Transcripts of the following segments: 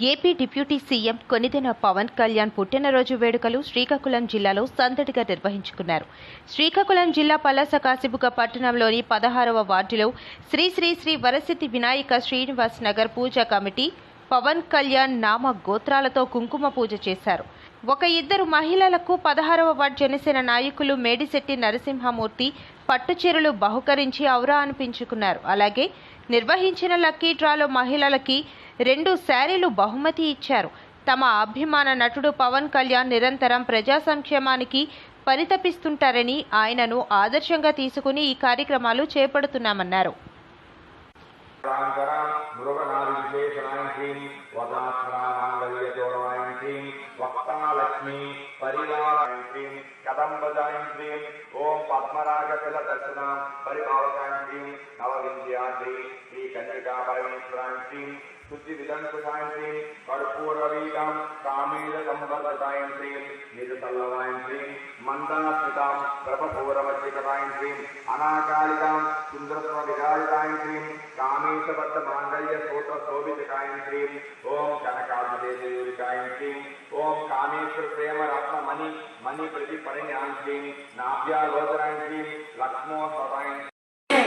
AP deputy CM Konidela Pawan Kalyan పుట్టినరోజు వేడుకలు శ్రీకాకుళం జిల్లాలో సందడిగా నిర్వహించుకున్నారు. శ్రీకాకుళం జిల్లా పలాస కాసిబుగ పట్టణంలోని పదహారవ వార్డులో శ్రీ శ్రీ శ్రీ వరసిద్ధి వినాయక శ్రీనివాస్ నగర్ పూజా కమిటీ పవన్ కళ్యాణ్ నామ గోత్రాలతో కుంకుమ పూజ చేశారు. ఒక ఇద్దరు మహిళలకు పదహారవ వార్డు జనసేన నాయకులు మేడిశెట్టి నరసింహమూర్తి పట్టుచీరలు బహుకరించి ఔరా అనిపించుకున్నారు. అలాగే నిర్వహించిన లక్కీ డ్రాలో మహిళలకి రెండు శారీలు బహుమతి ఇచ్చారు. తమ అభిమాన నటుడు పవన్ కళ్యాణ్ నిరంతరం ప్రజా సంక్షేమానికి పరితపిస్తుంటారని ఆయనను ఆదర్శంగా తీసుకుని ఈ కార్యక్రమాలు చేపడుతున్నామన్నారు. రాంకరాం మృగనాదివిశేషణాం శ్రీం వదాత్రామాంగళ్యచోరవాయం శ్రీం వక్తాలక్ష్మీ పరివారాయం శ్రీ కన్యకా పరమేశ్వరాయం ശുദ്ധിവിദന്തസായന്തേ കർപ്പൂരവീതം കാമീലസംവർദ്ധസായന്തേ നിജസല്ലവായന്തേ മന്ദാസ്മിതാം പ്രഭഘോരവജ്ജികതായന്തേ അനാകാലികാം സുന്ദരത്വവിരാജിതായന്തേ കാമേശബദ്ധ മാംഗല്യ സ്തോത്രശോഭിതകായന്തേ ഓം കനകാദിദേവികായന്തേ ഓം കാമേശ്വര പ്രേമ രത്ന മണി മണി പ്രതി പരിണായന്തേ നാഭ്യാലോചനായന്തേ ലക്ഷ്മോ സദായന്തേ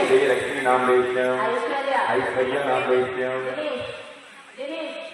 ശ്രീ ലക്ഷ്മി നാം ദേശം ഐശ്വര്യ നാം ദേശം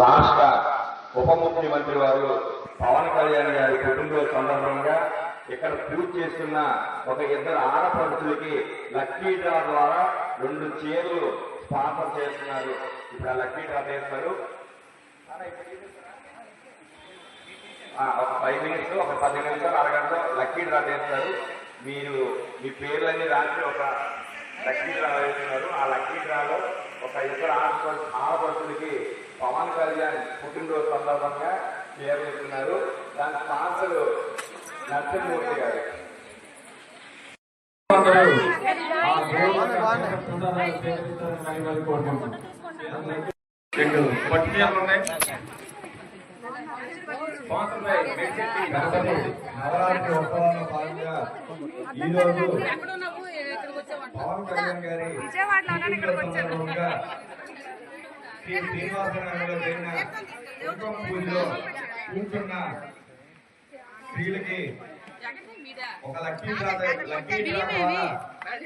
రాష్ట్ర ఉప ముఖ్యమంత్రి వారు పవన్ కళ్యాణ్ గారి కుటుంబ సందర్భంగా ఇక్కడ పూజ చేస్తున్న ఒక ఇద్దరు ఆడపడుతులకి లక్కీ డ్రా ద్వారా రెండు చీరలు స్పాన్సర్ చేస్తున్నారు. ఇప్పుడు ఆ లక్కీ డ్రా చేస్తారు ఒక ఫైవ్ మినిట్స్ ఒక పది నిమిషాలు అరగంట లక్కీ డ్రా చేస్తారు. మీరు మీ పేర్లన్నీ రాసి ఒక లక్కీ డ్రా వేస్తున్నారు ఆ లక్కీ డ్రాలో ఒక ఇద్దరు ఆడపడు ఆడపడుచులకి పవన్ కళ్యాణ్ పుట్టినరోజు సందర్భంగా పేర్లు ఇస్తున్నారు. దాని స్పాన్సర్ నరసింహమూర్తి గారు. రెండు పట్టు ఉన్నాయి. నవరాత్రి ఉత్సవాల్లో భాగంగా ఈ రోజు పవన్ కళ్యాణ్ గారి శ్రీ శ్రీనివాస నగర్లో జరిగిన కుంకుమ పూజలో కూర్చున్న స్త్రీలకి ఒక లక్కీ లక్కీ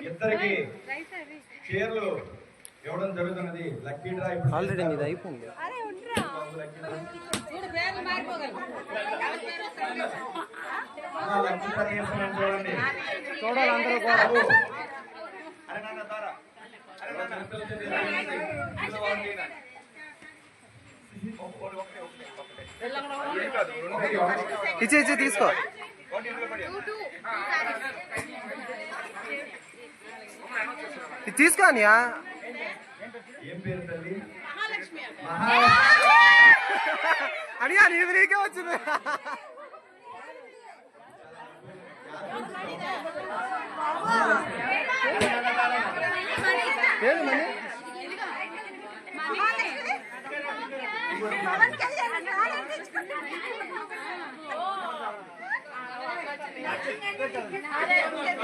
ఇద్దరికి చీరలు ఇవ్వడం జరుగుతున్నది. లక్కీ డ్రా ఇప్పుడు ఆల్రెడీ ఇది అయిపోయింది. లక్కీ డ్రా చేస్తున్నాం చూడండి. చూడాలి అందరూ కూడా. అరే నాన్న దారా. అరే నాన్న. ఇచ్చి ఇచ్చి తీసుకో. ఇది తీసుకో అనియా. ఏం పేరు తల్లి అనియా నీది నీకే వచ్చింది ఏది మనీ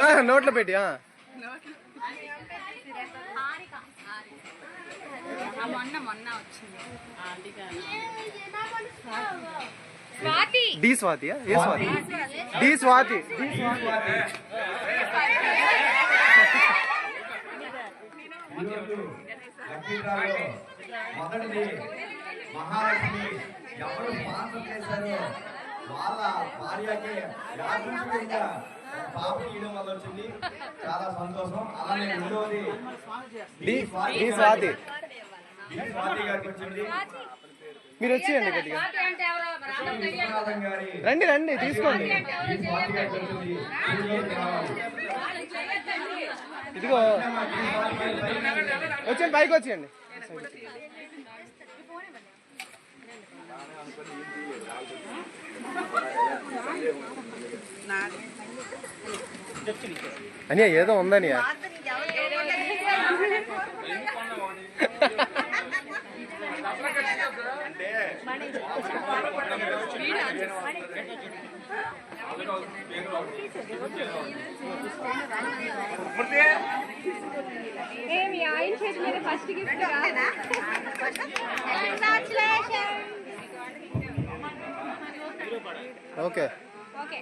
ఆ, నోట్లో పెట్టి ఆ. మొన్న మొన్న వచ్చింది. స్వాతి. డి స్వాతియా ఏ స్వాతి? డి స్వాతి. డి ఈరోజు లక్కీ డ్రాలో మొదటిది మహాలక్ష్మి. ఎవరు స్పాన్సర్ చేశారో వాళ్ళ భార్యకి యాదృచ్ఛికంగా ఒక పాప ఇవ్వడం వల్ల వచ్చింది. చాలా సంతోషం. అలానే రెండవది స్వాతి డి స్వాతి గారికి వచ్చింది మీరు వచ్చేయండి గట్టిగా. రండి రండి తీసుకోండి. ఇదిగో. వచ్చేయండి పైకి వచ్చేయండి. అనియా ఏదో ఉందనియా? ఏమి ఆయన చేతి మీద ఫస్ట్ గిఫ్ట్ ఓకే ఓకే